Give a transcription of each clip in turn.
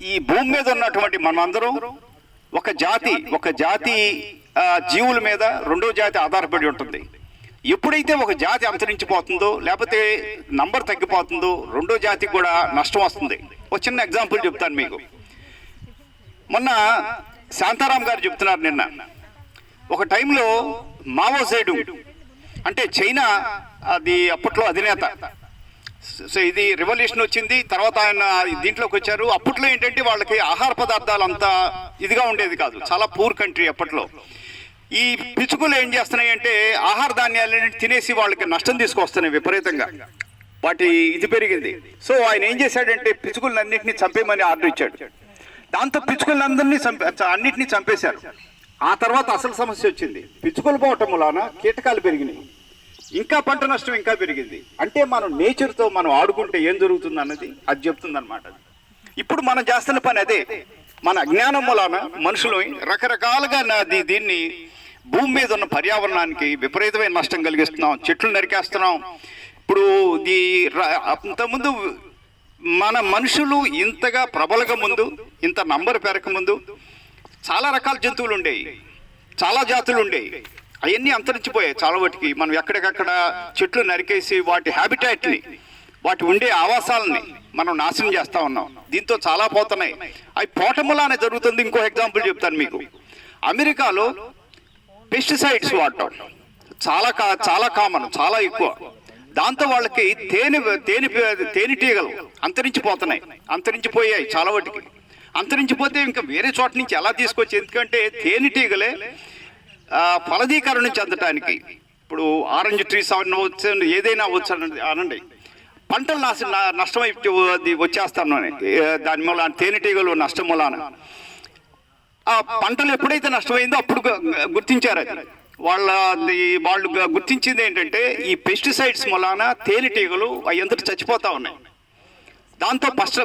ఈ భూమి మీద ఉన్నటువంటి మనమందరం ఒక జాతి ఒక జాతి జీవుల మీద రెండో జాతి ఆధారపడి ఉంటుంది. ఎప్పుడైతే ఒక జాతి అంతరించిపోతుందో లేకపోతే నంబర్ తగ్గిపోతుందో రెండో జాతికి కూడా నష్టం వస్తుంది. ఒక చిన్న ఎగ్జాంపుల్ చెప్తాను మీకు. మొన్న శాంతారాం గారు చెప్తున్నారు నిన్న. ఒక టైంలో మావో సైడు అంటే చైనా అది అప్పట్లో అధినేత సో ఇది రివల్యూషన్ వచ్చింది తర్వాత ఆయన దీంట్లోకి వచ్చారు. అప్పట్లో ఏంటంటే వాళ్ళకి ఆహార పదార్థాలు అంత ఇదిగా ఉండేది కాదు చాలా పూర్ కంట్రీ అప్పట్లో. ఈ పిచ్చుకలు ఏం చేస్తున్నాయి అంటే ఆహార ధాన్యాలని తినేసి వాళ్ళకి నష్టం తీసుకొస్తున్నాయి విపరీతంగా. వాటి ఇది పెరిగింది. సో ఆయన ఏం చేశాడంటే పిచ్చుకలన్నింటినీ చంపేయమని ఆర్డర్ ఇచ్చాడు. దాంతో పిచ్చుకలందరినీ చంపే అన్నింటినీ చంపేశారు. ఆ తర్వాత అసలు సమస్య వచ్చింది. పిచ్చుకలు పోవటం వలన కీటకాలు పెరిగినాయి. ఇంకా పంట నష్టం ఇంకా పెరిగింది. అంటే మనం నేచర్తో మనం ఆడుకుంటే ఏం జరుగుతుంది అన్నది అది చెప్తుంది అనమాట ఇప్పుడు మనం చేస్తున్న పని అదే. మన అజ్ఞానం వలన మనుషులు రకరకాలుగా నా- దీన్ని భూమి మీద ఉన్న పర్యావరణానికి విపరీతమైన నష్టం కలిగిస్తున్నాం. చెట్లు నరికేస్తున్నాం. ఇప్పుడు ఈ అంతకుముందు మన మనుషులు ఇంతగా ప్రబలక ముందు ఇంత నంబర్ పెరక ముందు చాలా రకాల జంతువులు ఉండేవి. చాలా జాతులు ఉండేవి. అవన్నీ అంతరించిపోయాయి చాలా వాటికి మనం ఎక్కడికక్కడ చెట్లు నరికేసి వాటి హ్యాబిటాట్ని వాటి ఉండే ఆవాసాలని మనం నాశనం చేస్తూ ఉన్నాం. దీంతో చాలా పోతున్నాయి. అవి పోటములానే జరుగుతుంది. ఇంకో ఎగ్జాంపుల్ చెప్తాను మీకు. అమెరికాలో పెస్టిసైడ్స్ వాడటం చాలా కా చాలా కామన్ చాలా ఎక్కువ. దాంతో వాళ్ళకి తేనె తేనె తేనెటీగలు అంతరించిపోతున్నాయి. అంతరించిపోయాయి చాలా వాటికి అంతరించిపోతే ఇంకా వేరే చోట నుంచి ఎలా తీసుకొచ్చి ఎందుకంటే తేనెటీగలే ఫలదీకరణ చెందటానికి. ఇప్పుడు ఆరెంజ్ ట్రీస్ అవ్వచ్చు ఏదైనా అవ్వచ్చు అనండి- పంటలు నాశ నష్టం నష్టమై అది వచ్చేస్తాను దాని మూలాన తేనెటీగలు నష్టం మూలాన. ఆ పంటలు ఎప్పుడైతే నష్టమైందో అప్పుడు గుర్తించారు అది. వాళ్ళ వాళ్ళు గుర్తించింది ఏంటంటే ఈ పెస్టిసైడ్స్ మూలాన తేనెటీగలు అవి ఎంతటి చచ్చిపోతూ ఉన్నాయి. దాంతో పష్ట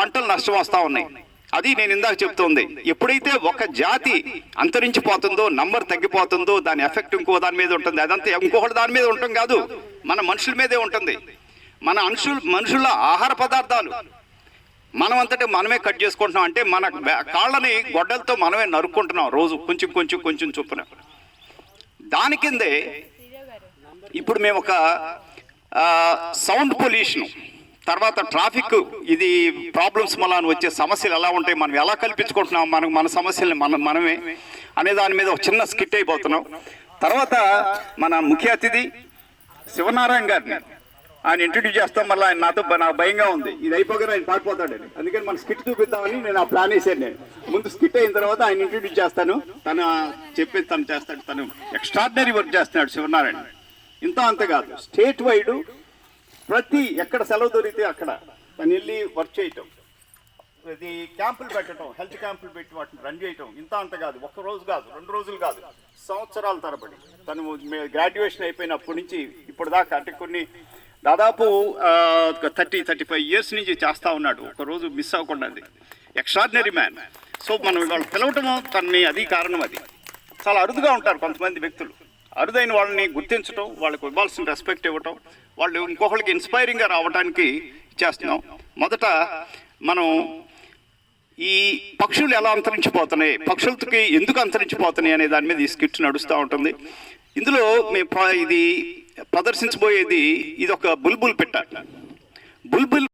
పంటలు నష్టం వస్తూ ఉన్నాయి. అది నేను ఇందాక చెప్తుంది. ఎప్పుడైతే ఒక జాతి అంతరించిపోతుందో నంబర్ తగ్గిపోతుందో దాని ఎఫెక్ట్ ఇంకో దాని మీద ఉంటుంది. అదంతా ఇంకొకటి దాని మీద ఉండటం కాదు. మన మనుషుల మీదే ఉంటుంది. మన మనుషులు మనుషుల ఆహార పదార్థాలు. మనం అంతటే మనమే కట్ చేసుకుంటున్నాం. అంటే మన కాళ్ళని గొడ్డలతో మనమే నరుక్కుంటున్నాం రోజు. కొంచెం కొంచెం కొంచెం చొప్పున. దాని కిందే ఇప్పుడు మేము ఒక సౌండ్ పొల్యూషన్ తర్వాత ట్రాఫిక్ ఇది ప్రాబ్లమ్స్ మళ్ళా వచ్చే సమస్యలు ఎలా ఉంటాయి మనం ఎలా కల్పించుకుంటున్నాం మనం మన సమస్యల్ని మనం మనమే అనే దాని మీద ఒక చిన్న స్కిట్ అయిపోతున్నాం. తర్వాత మన ముఖ్య అతిథి శివనారాయణ గారిని ఆయన ఇంట్రడ్యూస్ చేస్తాం మళ్ళీ ఆయన నాతో నా నాకు భయంగా ఉంది. ఇది అయిపోగానే ఆయన పాడిపోతాడు అందుకని మన స్కిట్ చూపిద్దామని నేను ఆ ప్లాన్ వేసాను నేను. ముందు స్కిట్ అయిన తర్వాత ఆయన ఇంట్రడ్యూస్ చేస్తాను. తను చెప్పేది తను చేస్తాడు తను ఎక్స్ట్రాడినరీ వర్క్ చేస్తున్నాడు శివనారాయణ. ఇంత అంత కాదు. స్టేట్ వైడ్ ప్రతి ఎక్కడ సెలవు దొరికితే అక్కడ. తను వెళ్ళి వర్క్ చేయటం. ఇది క్యాంపులు పెట్టడం హెల్త్ క్యాంపులు పెట్టి వాటిని రన్ చేయటం. ఇంత అంత కాదు ఒక్క రోజు కాదు రెండు రోజులు కాదు సంవత్సరాల తరబడి. తను గ్రాడ్యుయేషన్ అయిపోయినప్పటి నుంచి ఇప్పుడు దాకా అంటే కొన్ని దాదాపు థర్టీ థర్టీ ఫైవ్ ఇయర్స్ నుంచి చేస్తా ఉన్నాడు. ఒక రోజు మిస్ అవ్వకుండా ఎక్స్ట్రాడినరీ మ్యాన్ సో మనం ఇవాళ పిలవటము తనని అది కారణం అది. చాలా అరుదుగా ఉంటారు కొంతమంది వ్యక్తులు. అరుదైన వాళ్ళని గుర్తించడం వాళ్ళకి ఇవ్వాల్సిన రెస్పెక్ట్ ఇవ్వటం వాళ్ళు ఇంకొకరికి ఇన్స్పైరింగ్గా రావడానికి చేస్తున్నాం. మొదట మనం ఈ పక్షులు ఎలా అంతరించిపోతున్నాయి పక్షులకి ఎందుకు అంతరించిపోతున్నాయి అనే దాని మీద ఈ స్కిట్ నడుస్తూ ఉంటుంది. ఇందులో మేము ఇది ప్రదర్శించబోయేది ఇది ఒక బుల్బుల్ పెట్ట. బుల్బుల్